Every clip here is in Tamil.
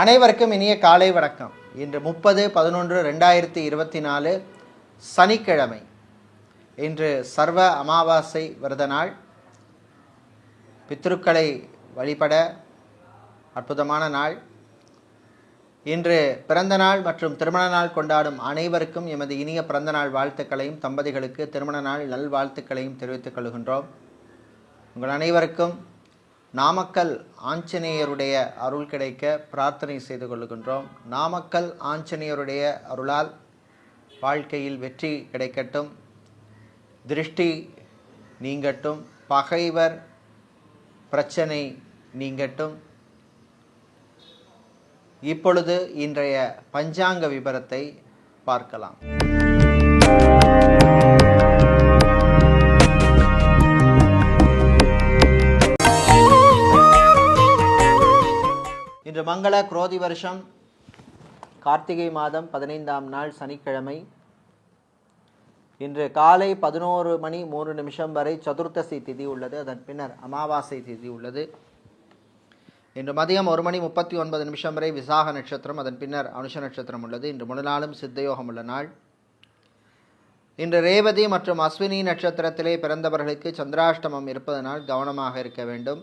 அனைவருக்கும் இனிய காலை வணக்கம். இன்று முப்பது பதினொன்று ரெண்டாயிரத்தி இருபத்தி நாலு சனிக்கிழமை. இன்று சர்வ அமாவாசை விரத நாள். பித்ருக்களை வழிபட அற்புதமான நாள். இன்று பிறந்த நாள் மற்றும் திருமண நாள் கொண்டாடும் அனைவருக்கும் எமது இனிய பிறந்த நாள் வாழ்த்துக்களையும் தம்பதிகளுக்கு திருமண நாள் நல்வாழ்த்துக்களையும் தெரிவித்துக் கொள்கின்றோம். உங்கள் அனைவருக்கும் நாமக்கல் ஆஞ்சநேயருடைய அருள் கிடைக்க பிரார்த்தனை செய்து கொள்கின்றோம் நாமக்கல் ஆஞ்சநேயருடைய அருளால் வாழ்க்கையில் வெற்றி கிடைக்கட்டும். திருஷ்டி நீங்கட்டும். பகைவர் பிரச்சனை நீங்கட்டும். இப்பொழுது இன்றைய பஞ்சாங்க விபரத்தை பார்க்கலாம். இன்று மங்கள குரோதி வருஷம். கார்த்திகை மாதம் பதினைந்தாம் நாள் சனிக்கிழமை. இன்று காலை பதினோரு மணி மூன்று நிமிஷம் வரை சதுர்த்தசி திதி உள்ளது. அதன் பின்னர் அமாவாசை திதி உள்ளது. இன்று மதியம் ஒரு மணி முப்பத்தி ஒன்பது நிமிஷம் வரை விசாக நட்சத்திரம் அதன் பின்னர் அனுஷ நட்சத்திரம் உள்ளது. இன்று முழு நாளும் சித்தயோகம் உள்ள நாள். இன்று ரேவதி மற்றும் அஸ்வினி நட்சத்திரத்திலே பிறந்தவர்களுக்கு சந்திராஷ்டமம் இருப்பதனால் கவனமாக இருக்க வேண்டும்.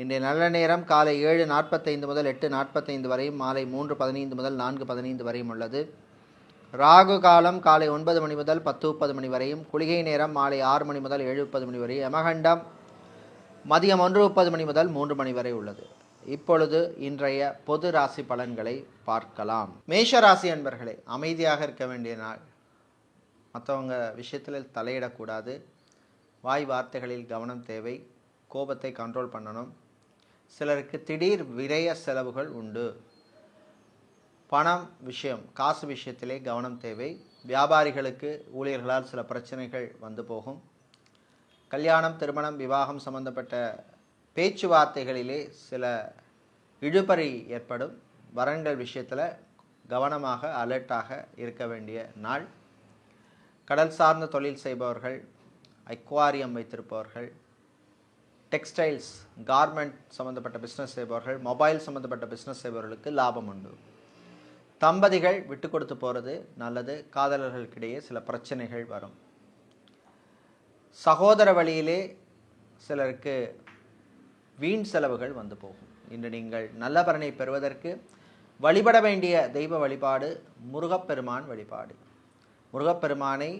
இன்றைய நல்ல நேரம் காலை ஏழு நாற்பத்தைந்து முதல் எட்டு நாற்பத்தைந்து வரையும் மாலை மூன்று பதினைந்து முதல் நான்கு பதினைந்து வரையும் உள்ளது. ராகு காலம் காலை ஒன்பது மணி முதல் பத்து முப்பது மணி வரையும் குளிகை நேரம் மாலை ஆறு மணி முதல் ஏழு முப்பது மணி வரை யமகண்டம் மதியம் ஒன்று முப்பது மணி முதல் மூன்று மணி வரை உள்ளது. இப்பொழுது இன்றைய பொது ராசி பலன்களை பார்க்கலாம். மேஷ ராசி அன்பர்களே அமைதியாக இருக்க வேண்டிய நாள். மற்றவங்க விஷயத்தில் தலையிடக்கூடாது. வாய் வார்த்தைகளில் கவனம் தேவை. கோபத்தை கண்ட்ரோல் பண்ணணும். சிலருக்கு திடீர் விரய செலவுகள் உண்டு. பணம் விஷயம் காசு விஷயத்திலே கவனம் தேவை. வியாபாரிகளுக்கு ஊழியர்களால் சில பிரச்சனைகள் வந்து போகும். கல்யாணம் திருமணம் விவாகம் சம்பந்தப்பட்ட பேச்சுவார்த்தைகளிலே சில இழுபறி ஏற்படும். வரன்கள் விஷயத்தில் கவனமாக அலர்ட்டாக இருக்க வேண்டிய நாள். கடல் சார்ந்த தொழில் செய்பவர்கள் அக்வாரியம் வைத்திருப்பவர்கள் டெக்ஸ்டைல்ஸ் கார்மெண்ட் சம்மந்தப்பட்ட பிஸ்னஸ் செய்பவர்கள் மொபைல் சம்மந்தப்பட்ட பிஸ்னஸ் செய்பவர்களுக்கு லாபம் உண்டு. தம்பதிகள் விட்டு கொடுத்து போகிறது நல்லது காதலர்களுக்கிடையே சில பிரச்சனைகள் வரும். சகோதர வழியிலே சிலருக்கு வீண் செலவுகள் வந்து போகும். இன்று நீங்கள் நல்ல பலனை பெறுவதற்கு வழிபட வேண்டிய தெய்வ வழிபாடு முருகப்பெருமான் வழிபாடு. முருகப்பெருமானை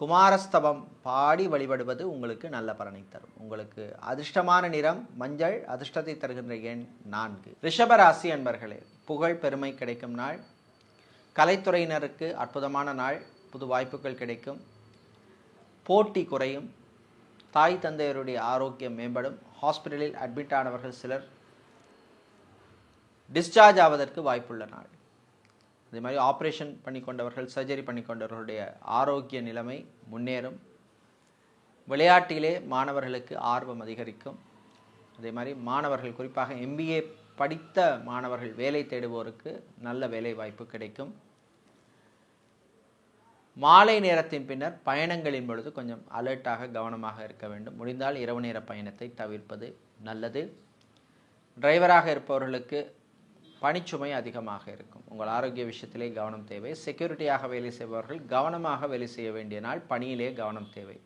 குமாரஸ்தவம் பாடி வழிபடுவது உங்களுக்கு நல்ல பலனை தரும். உங்களுக்கு அதிர்ஷ்டமான நிறம் மஞ்சள் அதிர்ஷ்டத்தை தருகின்ற எண் நான்கு. ரிஷபராசி அன்பர்களே புகழ் பெருமை கிடைக்கும் நாள். கலைத்துறையினருக்கு அற்புதமான நாள். புது வாய்ப்புகள் கிடைக்கும். போட்டி குறையும். தாய் தந்தையருடைய ஆரோக்கியம் மேம்படும். ஹாஸ்பிட்டலில் அட்மிட் ஆனவர்கள் சிலர் டிஸ்சார்ஜ் ஆவதற்கு வாய்ப்புள்ள நாள். அதே மாதிரி ஆப்ரேஷன் பண்ணி கொண்டவர்கள் சர்ஜரி பண்ணி கொண்டவர்களுடைய ஆரோக்கிய நிலைமை முன்னேறும். விளையாட்டிலே மாணவர்களுக்கு ஆர்வம் அதிகரிக்கும். அதே மாதிரி மாணவர்கள் குறிப்பாக எம்பிஏ படித்த மாணவர்கள் வேலை தேடுவோருக்கு நல்ல வேலை வாய்ப்பு கிடைக்கும். மாலை நேரத்தின் பின்னர் பயணங்களின் பொழுது கொஞ்சம் அலர்ட்டாக கவனமாக இருக்க வேண்டும். முடிந்தால் இரவு நேர பயணத்தை தவிர்ப்பது நல்லது. டிரைவராக இருப்பவர்களுக்கு பணிச்சுமை அதிகமாக இருக்கும். உங்கள் ஆரோக்கிய விஷயத்திலே கவனம் தேவை. செக்யூரிட்டியாக வேலை செய்பவர்கள் கவனமாக வேலை செய்ய வேண்டிய நாள் பணியிலே கவனம் தேவை.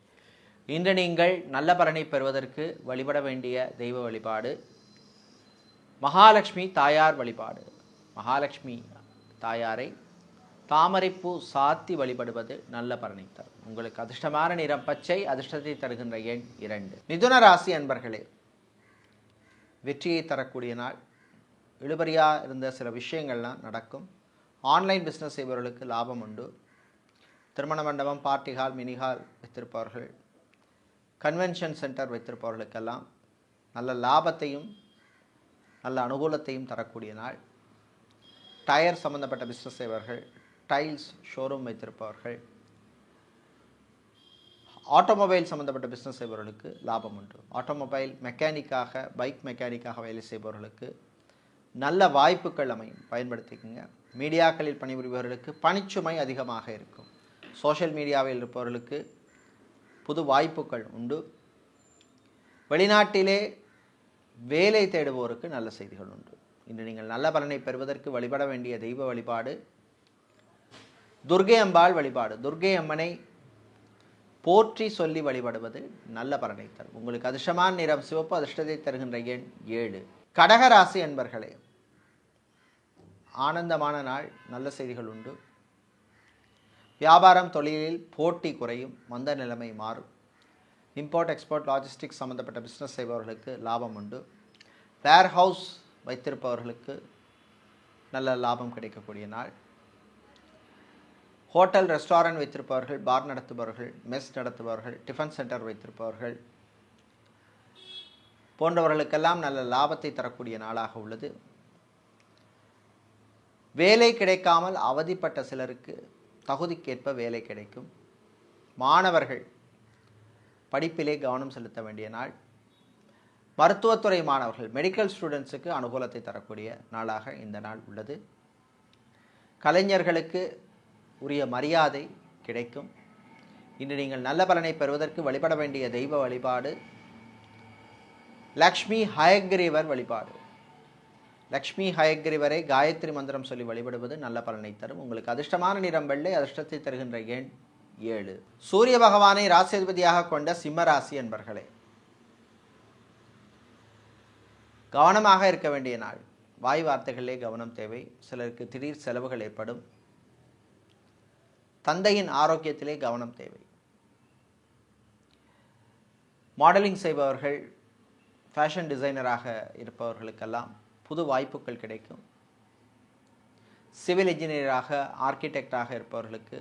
இன்று நீங்கள் நல்ல பலனை பெறுவதற்கு வழிபட வேண்டிய தெய்வ வழிபாடு மகாலட்சுமி தாயார் வழிபாடு. மகாலட்சுமி தாயாரை தாமரைப்பூ சாத்தி வழிபடுவது நல்ல பலனை தரும். உங்களுக்கு அதிர்ஷ்டமான நிறம் பச்சை அதிர்ஷ்டத்தை தருகின்ற எண் இரண்டு. மிதுன ராசி அன்பர்களே வெற்றியை தரக்கூடிய நாள். இழுபறியாக இருந்த சில விஷயங்கள்லாம் நடக்கும். ஆன்லைன் பிஸ்னஸ் செய்பவர்களுக்கு லாபம் உண்டு. திருமண மண்டபம் பார்ட்டி ஹால் மினி ஹால் வைத்திருப்பவர்கள் கன்வென்ஷன் சென்டர் வைத்திருப்பவர்களுக்கெல்லாம் நல்ல லாபத்தையும் நல்ல அனுகூலத்தையும் தரக்கூடிய நாள். டயர் சம்பந்தப்பட்ட பிஸ்னஸ் செய்பவர்கள் டைல்ஸ் ஷோரூம் வைத்திருப்பவர்கள் ஆட்டோமொபைல் சம்மந்தப்பட்ட பிஸ்னஸ் செய்பவர்களுக்கு லாபம் உண்டு. ஆட்டோமொபைல் மெக்கானிக்காக பைக் மெக்கானிக்காக வேலை செய்பவர்களுக்கு நல்ல வாய்ப்புகள் அமையும் பயன்படுத்திக்கங்க. மீடியாக்களில் பணிபுரிபவர்களுக்கு பணிச்சுமை அதிகமாக இருக்கும். சோஷியல் மீடியாவில் இருப்பவர்களுக்கு புது வாய்ப்புகள் உண்டு. வெளிநாட்டிலே வேலை தேடுவோருக்கு நல்ல செய்திகள் உண்டு. இன்று நீங்கள் நல்ல பலனை பெறுவதற்கு வழிபட வேண்டிய தெய்வ வழிபாடு துர்கை அம்பாள் வழிபாடு. துர்கை அம்மனை போற்றி சொல்லி வழிபடுவது நல்ல பலனை தரும். உங்களுக்கு அதிர்ஷ்டமான நிறம் சிவப்பு அதிர்ஷ்டத்தை தருகின்ற எண் ஏழு. கடகராசி என்பர்களே ஆனந்தமான நாள் நல்ல செய்திகள் உண்டு. வியாபாரம் தொழிலில் போட்டி குறையும் மந்த நிலைமை மாறும். இம்போர்ட் எக்ஸ்போர்ட் லாஜிஸ்டிக்ஸ் சம்மந்தப்பட்ட பிஸ்னஸ் செய்பவர்களுக்கு லாபம் உண்டு. வேர் ஹவுஸ் வைத்திருப்பவர்களுக்கு நல்ல லாபம் கிடைக்கக்கூடிய நாள். ஹோட்டல் ரெஸ்டாரண்ட் வைத்திருப்பவர்கள் பார் நடத்துபவர்கள் மெஸ் நடத்துபவர்கள் டிஃபன் சென்டர் வைத்திருப்பவர்கள் போன்றவர்களுக்கெல்லாம் நல்ல லாபத்தை தரக்கூடிய நாளாக உள்ளது. வேலை கிடைக்காமல் அவதிப்பட்ட சிலருக்கு தகுதிக்கேற்ப வேலை கிடைக்கும். மாணவர்கள் படிப்பிலே கவனம் செலுத்த வேண்டிய நாள். மருத்துவத்துறை மாணவர்கள் மெடிக்கல் ஸ்டூடெண்ட்ஸுக்கு அனுகூலத்தை தரக்கூடிய நாளாக இந்த நாள் உள்ளது. கலைஞர்களுக்கு உரிய மரியாதை கிடைக்கும். இன்று நீங்கள் நல்ல பலனை பெறுவதற்கு வழிபட வேண்டிய தெய்வ வழிபாடு லக்ஷ்மி ஹயக்ரீவர் வழிபாடு. லக்ஷ்மி ஹயக்ரீவரை காயத்ரி மந்திரம் சொல்லி வழிபடுவது நல்ல பலனை தரும். உங்களுக்கு அதிர்ஷ்டமான நிறம் வெள்ளை அதிர்ஷ்டத்தை தருகின்ற எண் ஏழு. சூரிய பகவானை ராசிபதியாக கொண்ட சிம்ம ராசி என்பர்களே கவனமாக இருக்க வேண்டிய நாள். வாய் வார்த்தைகளிலே கவனம் தேவை. சிலருக்கு திடீர் செலவுகள் ஏற்படும். தந்தையின் ஆரோக்கியத்திலே கவனம் தேவை. மாடலிங் செய்பவர்கள் ஃபேஷன் டிசைனராக இருப்பவர்களுக்கெல்லாம் புது வாய்ப்புகள் கிடைக்கும். சிவில் இன்ஜினியராக ஆர்கிடெக்டாக இருப்பவர்களுக்கு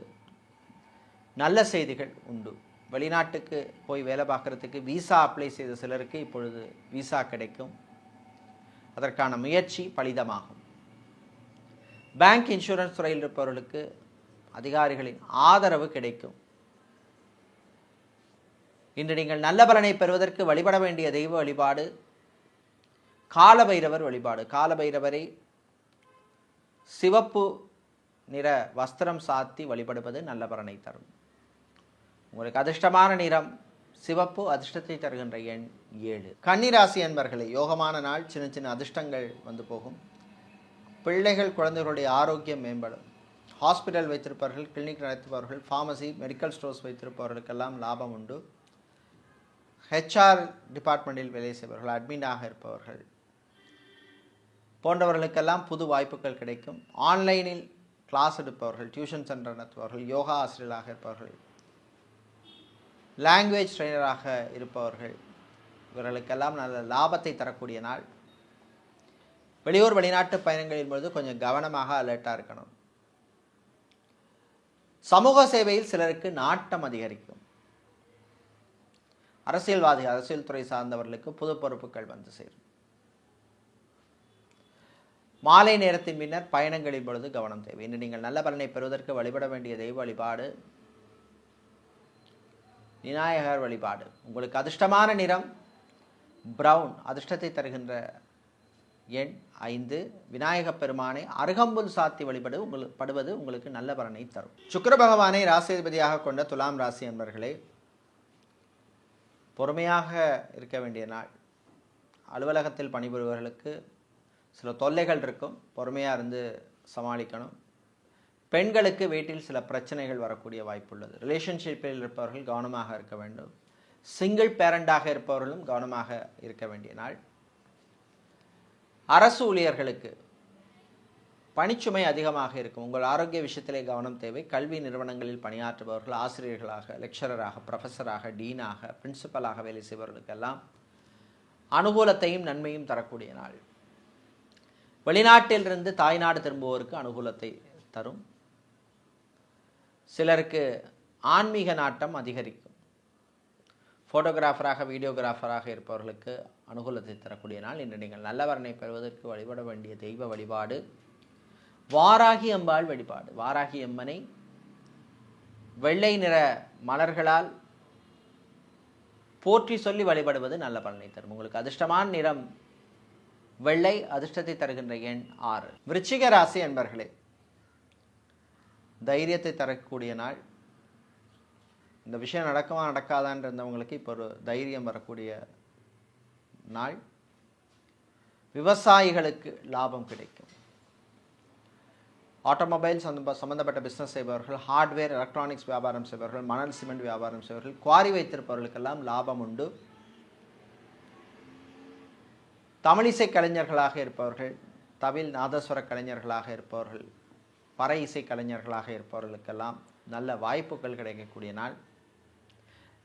நல்ல செய்திகள் உண்டு. வெளிநாட்டுக்கு போய் வேலை பார்க்குறதுக்கு விசா அப்ளை செய்த சிலருக்கு இப்பொழுது விசா கிடைக்கும். அதற்கான முயற்சி பலிதமாகும். பேங்க் இன்சூரன்ஸ் துறையில் இருப்பவர்களுக்கு அதிகாரிகளின் ஆதரவு கிடைக்கும். இன்று நீங்கள் நல்ல பலனை பெறுவதற்கு வழிபட வேண்டிய தெய்வ வழிபாடு காலபைரவர் வழிபாடு. காலபைரவரை சிவப்பு நிற வஸ்திரம் சாத்தி வழிபடுவது நல்ல பலனை தரும். உங்களுக்கு அதிர்ஷ்டமான நிறம் சிவப்பு அதிர்ஷ்டத்தை தருகின்ற எண் ஏழு. கன்னிராசி அன்பர்களை யோகமான நாள் சின்ன சின்ன அதிர்ஷ்டங்கள் வந்து போகும். பிள்ளைகள் குழந்தைகளுடைய ஆரோக்கியம் மேம்படும். ஹாஸ்பிட்டல் வைத்திருப்பவர்கள் கிளினிக் நடத்துபவர்கள் ஃபார்மசி மெடிக்கல் ஸ்டோர்ஸ் வைத்திருப்பவர்களுக்கெல்லாம் லாபம் உண்டு. ஹெச்ஆர் டிபார்ட்மெண்ட்டில் வேலை செய்பவர்கள் அட்மினாக இருப்பவர்கள். போன்றவர்களுக்கெல்லாம் புது வாய்ப்புகள் கிடைக்கும். ஆன்லைனில் கிளாஸ் எடுப்பவர்கள் டியூஷன் சென்டர் நடத்துபவர்கள் யோகா ஆசிரியராக இருப்பவர்கள். லாங்குவேஜ் ட்ரெயினராக இருப்பவர்கள். இவர்களுக்கெல்லாம் நல்ல லாபத்தை தரக்கூடிய நாள். வெளியூர் வெளிநாட்டு பயணங்களின் பொழுது கொஞ்சம் கவனமாக அலர்ட்டாக இருக்கணும். சமூக சேவையில் சிலருக்கு நாட்டம் அதிகரிக்கும். அரசியல்வாதி அரசியல் துறை சார்ந்தவர்களுக்கு புது பொறுப்புகள் வந்து சேரும். மாலை நேரத்தின் பின்னர் பயணங்களின் பொழுது கவனம் தேவை. இன்று நீங்கள் நல்ல பலனை பெறுவதற்கு வழிபட வேண்டிய தெய்வ வழிபாடு விநாயகர் வழிபாடு. உங்களுக்கு அதிர்ஷ்டமான நிறம் பிரவுன் அதிர்ஷ்டத்தை தருகின்ற எண் ஐந்து. விநாயகப் பெருமானை அருகம்புல் சாத்தி வழிபடு உங்களுக்கு படுவது உங்களுக்கு நல்ல பலனை தரும். சுக்கர பகவானை ராசிபதியாக கொண்ட துலாம் ராசி என்பர்களே பொறுமையாக இருக்க வேண்டிய நாள். அலுவலகத்தில் பணிபுரிபவர்களுக்கு சில தொல்லைகள் இருக்கும். பொறுமையாக இருந்து சமாளிக்கணும். பெண்களுக்கு வீட்டில் சில பிரச்சனைகள் வரக்கூடிய வாய்ப்புள்ளது ரிலேஷன்ஷிப்பில் இருப்பவர்கள் கவனமாக இருக்க வேண்டும். சிங்கிள் பேரண்டாக இருப்பவர்களும் கவனமாக இருக்க வேண்டிய நாள். அரசு ஊழியர்களுக்கு பணிச்சுமை அதிகமாக இருக்கும். உங்கள் ஆரோக்கிய விஷயத்திலே கவனம் தேவை. கல்வி நிறுவனங்களில் பணியாற்றுபவர்கள் ஆசிரியர்களாக லெக்சரராக ப்ரொஃபஸராக டீனாக பிரின்சிபலாக வேலை செய்பவர்களுக்கெல்லாம் அனுகூலத்தையும் நன்மையும் தரக்கூடிய நாள். வெளிநாட்டிலிருந்து தாய்நாடு திரும்புவோருக்கு அனுகூலத்தை தரும். சிலருக்கு ஆன்மீக நாட்டம் அதிகரிக்கும். ஃபோட்டோகிராஃபராக வீடியோகிராஃபராக இருப்பவர்களுக்கு அனுகூலத்தை தரக்கூடிய நாள். இன்று நீங்கள் நல்லவரனை பெறுவதற்கு வழிபட வேண்டிய தெய்வ வழிபாடு. வாராகி அம்பாள் வழிபாடு. வாராகி அம்மனை வெள்ளை நிற மலர்களால் போற்றி சொல்லி வழிபடுவது நல்ல பலனை தரும். உங்களுக்கு அதிர்ஷ்டமான நிறம் வெள்ளை அதிர்ஷ்டத்தை தருகின்ற எண் ஆறு. விருச்சிக ராசி என்பர்களே தைரியத்தை தரக்கூடிய நாள். இந்த விஷயம் நடக்குமா நடக்காதான்னு இருந்தவங்களுக்கு இப்போ ஒரு தைரியம் வரக்கூடிய நாள். விவசாயிகளுக்கு லாபம் கிடைக்கும். ஆட்டோமொபைல் சந்த சம்மந்தப்பட்ட பிஸ்னஸ் செய்பவர்கள் ஹார்ட்வேர் எலக்ட்ரானிக்ஸ் வியாபாரம் செய்பவர்கள் மணல் சிமெண்ட் வியாபாரம் செய்பவர்கள் குவாரி வைத்திருப்பவர்களுக்கெல்லாம் லாபம் உண்டு. தமிழிசை கலைஞர்களாக இருப்பவர்கள் தவில் நாதஸ்வர கலைஞர்களாக இருப்பவர்கள் பறை இசை கலைஞர்களாக இருப்பவர்களுக்கெல்லாம் நல்ல வாய்ப்புகள் கிடைக்கக்கூடிய நாள்.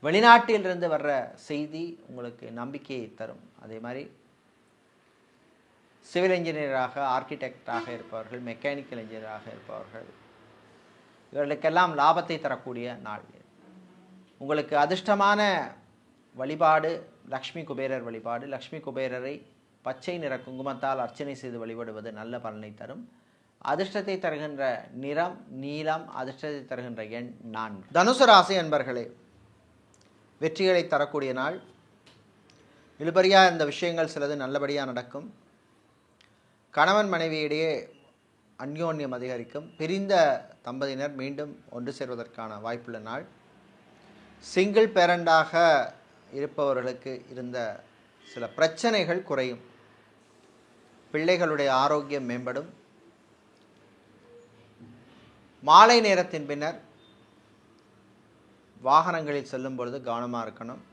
வெளிநாட்டிலிருந்து வர்ற செய்தி உங்களுக்கு நம்பிக்கையை தரும். அதே மாதிரி சிவில் இன்ஜினியராக ஆர்கிடெக்டாக இருப்பவர்கள் மெக்கானிக்கல் இன்ஜினியராக இருப்பவர்கள் இவர்களுக்கெல்லாம் லாபத்தை தரக்கூடிய நாள் உங்களுக்கு அதிர்ஷ்டமான வழிபாடு லக்ஷ்மி குபேரர் வழிபாடு லக்ஷ்மி குபேரரை பச்சை நிற குங்குமத்தால் அர்ச்சனை செய்து வழிபடுவது நல்ல பலனை தரும். அதிர்ஷ்டத்தை தருகின்ற நிறம் நீலம் அதிர்ஷ்டத்தை தருகின்ற எண் நான்கு. தனுசு ராசி என்பர்களே வெற்றிகளை தரக்கூடிய நாள். இழுபறியாக இந்த விஷயங்கள் சிலது நல்லபடியாக நடக்கும். கணவன் மனைவியிடையே அந்யோன்யம் அதிகரிக்கும். பிரிந்த தம்பதியினர் மீண்டும் ஒன்று சேர்வதற்கான வாய்ப்புள்ள நாள். சிங்கிள் பேரண்டாக இருப்பவர்களுக்கு இருந்த சில பிரச்சனைகள் குறையும். பிள்ளைகளுடைய ஆரோக்கியம் மேம்படும். மாலை நேரத்தின் பின்னர் வாகனங்களில் செல்லும் பொழுது கவனமாக இருக்கணும்.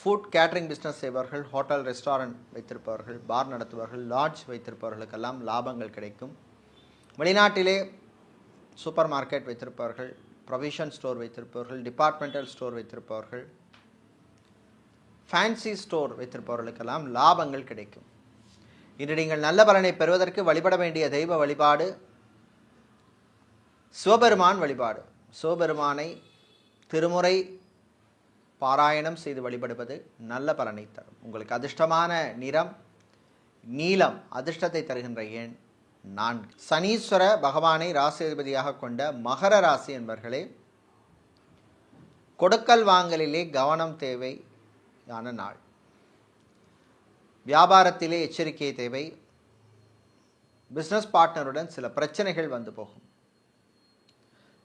ஃபுட் கேட்டரிங் பிஸ்னஸ் செய்பவர்கள் ஹோட்டல் ரெஸ்டாரண்ட் வைத்திருப்பவர்கள் பார் நடத்துபவர்கள் லாட்ஜ் வைத்திருப்பவர்களுக்கெல்லாம் லாபங்கள் கிடைக்கும். வெளிநாட்டிலே சூப்பர் மார்க்கெட் வைத்திருப்பவர்கள் ப்ரொவிஷன் ஸ்டோர் வைத்திருப்பவர்கள் டிபார்ட்மெண்டல் ஸ்டோர் வைத்திருப்பவர்கள் ஃபேன்சி ஸ்டோர் வைத்திருப்பவர்களுக்கெல்லாம் லாபங்கள் கிடைக்கும். இன்று நீங்கள் நல்ல பலனை பெறுவதற்கு வழிபட வேண்டிய தெய்வ வழிபாடு சிவபெருமான் வழிபாடு. சிவபெருமானை திருமுறை பாராயணம் செய்து வழிபடுவது நல்ல பலனை தரும். உங்களுக்கு அதிர்ஷ்டமான நிறம் நீலம் அதிர்ஷ்டத்தை தருகின்ற எண் நான்கு. சனீஸ்வர பகவானை ராசிபதியாக கொண்ட மகர ராசி என்பர்களே கொடுக்கல் வாங்கலிலே கவனம் தேவையான நாள். வியாபாரத்திலே எச்சரிக்கை தேவை. பிஸ்னஸ் பார்ட்னருடன் சில பிரச்சனைகள் வந்து போகும்.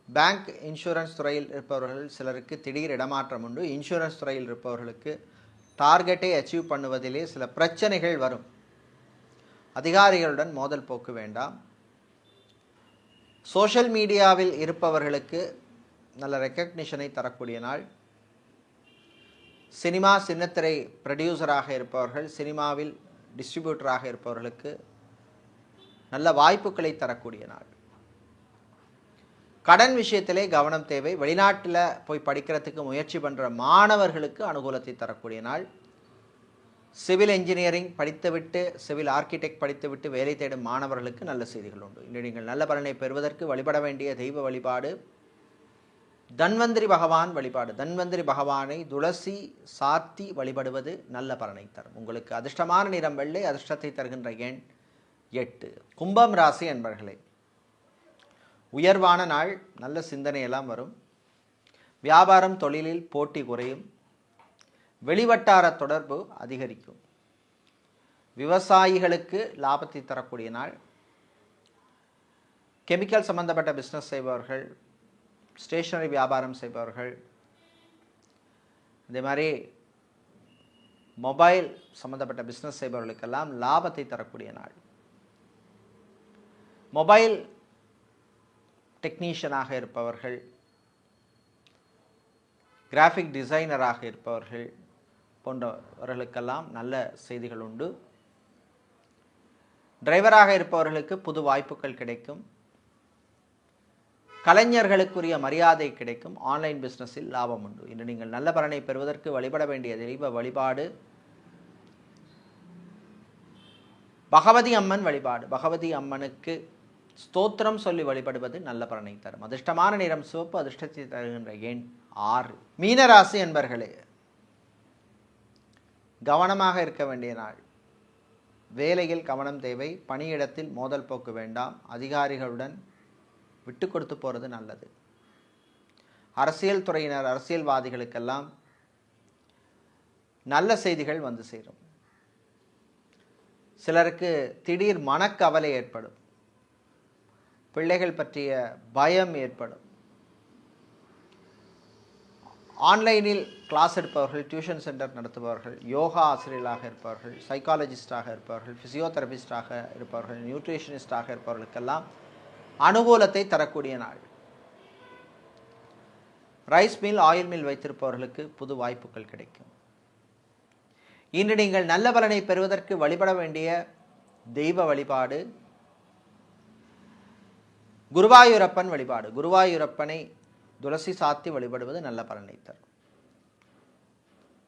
பேங்க் இன்சூரன்ஸ் துறையில் இருப்பவர்கள் சிலருக்கு திடீர் இடமாற்றம் உண்டு. இன்சூரன்ஸ் துறையில் இருப்பவர்களுக்கு டார்கெட்டை அச்சீவ் பண்ணுவதிலே சில பிரச்சனைகள் வரும். அதிகாரிகளுடன் மோதல் போக்கு வேண்டாம். சோஷியல் மீடியாவில் இருப்பவர்களுக்கு நல்ல ரெக்கக்னிஷனை தரக்கூடிய நாள். சினிமா சின்னத்திரை ப்ரொடியூசராக இருப்பவர்கள் சினிமாவில் டிஸ்ட்ரிபியூட்டராக இருப்பவர்களுக்கு நல்ல வாய்ப்புகளை தரக்கூடிய நாள். கடன் விஷயத்திலே கவனம் தேவை. வெளிநாட்டில் போய் படிக்கிறதுக்கு முயற்சி பண்ணுற மாணவர்களுக்கு அனுகூலத்தை தரக்கூடிய நாள். சிவில் இன்ஜினியரிங் படித்துவிட்டு சிவில் ஆர்கிடெக்ட் படித்துவிட்டு வேலை தேடும் மாணவர்களுக்கு நல்ல செய்திகள் உண்டு. இன்று நீங்கள் நல்ல பலனை பெறுவதற்கு வழிபட வேண்டிய தெய்வ வழிபாடு. தன்வந்திரி பகவான் வழிபாடு. தன்வந்திரி பகவானை துளசி சாத்தி வழிபடுவது நல்ல பலனை தரும். உங்களுக்கு அதிர்ஷ்டமான நிறம் வெள்ளை அதிர்ஷ்டத்தை தருகின்ற எண் எட்டு. கும்பம் ராசி என்பர்களே உயர்வான நாள் நல்ல சிந்தனையெல்லாம் வரும். வியாபாரம் தொழிலில் போட்டி குறையும். வெளிவட்டார தொடர்பு அதிகரிக்கும். விவசாயிகளுக்கு லாபத்தை தரக்கூடிய நாள். கெமிக்கல் சம்பந்தப்பட்ட பிஸ்னஸ் செய்பவர்கள் ஸ்டேஷனரி வியாபாரம் செய்பவர்கள். இதே மாதிரி மொபைல் சம்பந்தப்பட்ட பிஸ்னஸ் செய்பவர்களுக்கெல்லாம் லாபத்தை தரக்கூடிய நாள். மொபைல் டெக்னீஷியனாக இருப்பவர்கள் கிராஃபிக் டிசைனராக இருப்பவர்கள் போன்றவர்களுக்கெல்லாம் நல்ல செய்திகள் உண்டு. டிரைவராக இருப்பவர்களுக்கு புது வாய்ப்புகள் கிடைக்கும். கலைஞர்களுக்குரிய மரியாதை கிடைக்கும். ஆன்லைன் பிஸ்னஸில் லாபம் உண்டு. இன்று நீங்கள் நல்ல பலனை பெறுவதற்கு வழிபட வேண்டிய தெய்வ வழிபாடு பகவதி அம்மன் வழிபாடு. பகவதி அம்மனுக்கு ஸ்தோத்திரம் சொல்லி வழிபடுவது நல்ல பலனை தரும். அதிர்ஷ்டமான நிறம் சிவப்பு அதிர்ஷ்டத்தை தருகின்ற எண் ஆறு. மீனராசி என்பர்களே கவனமாக இருக்க வேண்டிய நாள். வேலையில் கவனம் தேவை பணியிடத்தில் மோதல் போக்கு வேண்டாம் அதிகாரிகளுடன் விட்டு கொடுத்து போகிறது நல்லது. அரசியல் துறையினர் அரசியல்வாதிகளுக்கெல்லாம் நல்ல செய்திகள் வந்து சேரும். சிலருக்கு திடீர் மனக்கவலை ஏற்படும். பிள்ளைகள் பற்றிய பயம் ஏற்படும். ஆன்லைனில் கிளாஸ் எடுப்பவர்கள் டியூஷன் சென்டர் நடத்துபவர்கள் யோகா ஆசிரியர்களாக இருப்பவர்கள் சைக்காலஜிஸ்டாக இருப்பவர்கள் ஃபிசியோதெரபிஸ்டாக இருப்பவர்கள் நியூட்ரிஷனிஸ்டாக இருப்பவர்களுக்கெல்லாம் அனுகூலத்தை தரக்கூடிய நாள். ரைஸ் மில் ஆயில் மில் வைத்திருப்பவர்களுக்கு புது வாய்ப்புகள் கிடைக்கும். இன்று நீங்கள் நல்ல பலனை பெறுவதற்கு வழிபட வேண்டிய தெய்வ வழிபாடு குருவாயூரப்பன் வழிபாடு. குருவாயூரப்பனை துளசி சாத்தி வழிபடுவது நல்ல பலனை தரும்.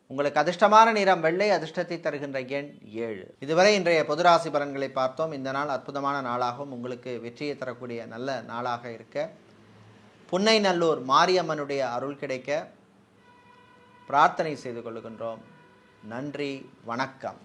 உங்களுக்கு அதிர்ஷ்டமான நிறம் வெள்ளை அதிர்ஷ்டத்தை தருகின்ற எண் ஏழு. இதுவரை இன்றைய பொதுராசி பலன்களை பார்த்தோம். இந்த நாள் அற்புதமான நாளாகவும் உங்களுக்கு வெற்றியை தரக்கூடிய நல்ல நாளாக இருக்க. புன்னை நல்லூர் மாரியம்மனுடைய அருள் கிடைக்க பிரார்த்தனை செய்து கொள்கின்றோம். நன்றி வணக்கம்.